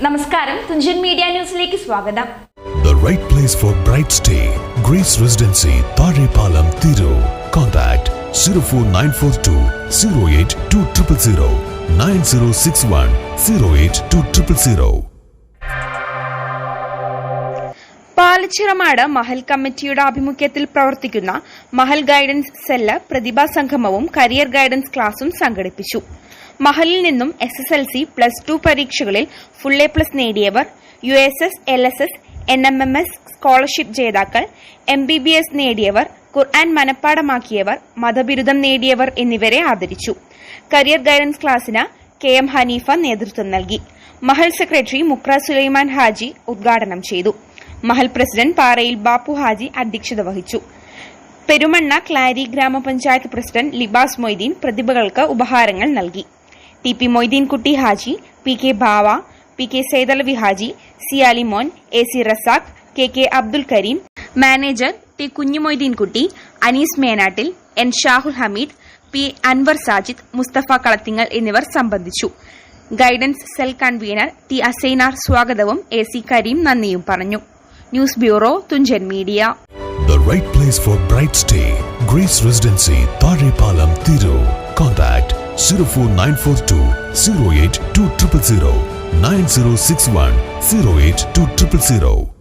നമസ്കാരം തുഞ്ചൻ മീഡിയ ന്യൂസിലേക്ക് സ്വാഗതം The right place for bright stay. Grace Residency, Parepalam, Thiru. Contact 04942 08200 9061 08200. Palachiramad Mahal കമ്മിറ്റിയുടെ ആഭിമുഖ്യത്തിൽ പ്രവർത്തിക്കുന്ന മഹൽ ഗൈഡൻസ് സെല്ല് പ്രതിഭാ സംഗമവും കരിയർ ഗൈഡൻസ് ക്ലാസും സംഘടിപ്പിച്ചു മഹലിൽ നിന്നും S S L C plus two പരീക്ഷകളിൽ ഫുൾ എ പ്ലസ് നേടിയവർ U S S L S S N M M S scholarship ജേതാക്കൾ എം ബി ബി എസ് നേടിയവർ ഖുർആൻ മനഃപ്പാടമാക്കിയവർ മതബിരുദം നേടിയവർ എന്നിവരെ ആദരിച്ചു. കരിയർ ഗൈഡൻസ് ക്ലാസ്സിന് കെ എം ഹനീഫ നേതൃത്വം നൽകി. മഹൽ സെക്രട്ടറി മുക്ര സുലൈമാൻ ഹാജി ഉദ്ഘാടനം ചെയ്തു. മഹൽ പ്രസിഡന്റ് പാറയിൽ ബാപ്പു ഹാജി അധ്യക്ഷത വഹിച്ചു. പെരുമണ്ണ ക്ലാരി ഗ്രാമപഞ്ചായത്ത് പ്രസിഡന്റ് ലിബാസ് മൊയ്തീൻ പ്രതിഭകൾക്ക് ഉപഹാരങ്ങൾ നൽകി. T P Moideenkutty Haji P K Bava P K Sethalavi Haji C Alimon A C Razak K K Abdul Kareem manager T Kunjumoideenkutty Anees Menattil N Shahul Hameed P Anwar Sajid Mustafa Kalathingal എന്നിവർ സംബന്ധിച്ചു guidance cell convener T Asainar സ്വാഗതവും A C Kareem നന്ദിയും പറഞ്ഞു news bureau Thunchan media The right place for bright stay. Grace Residency, Parepalam, Thiru. Contact zero four nine four two zero eight two triple zero nine zero six one zero eight two triple zero.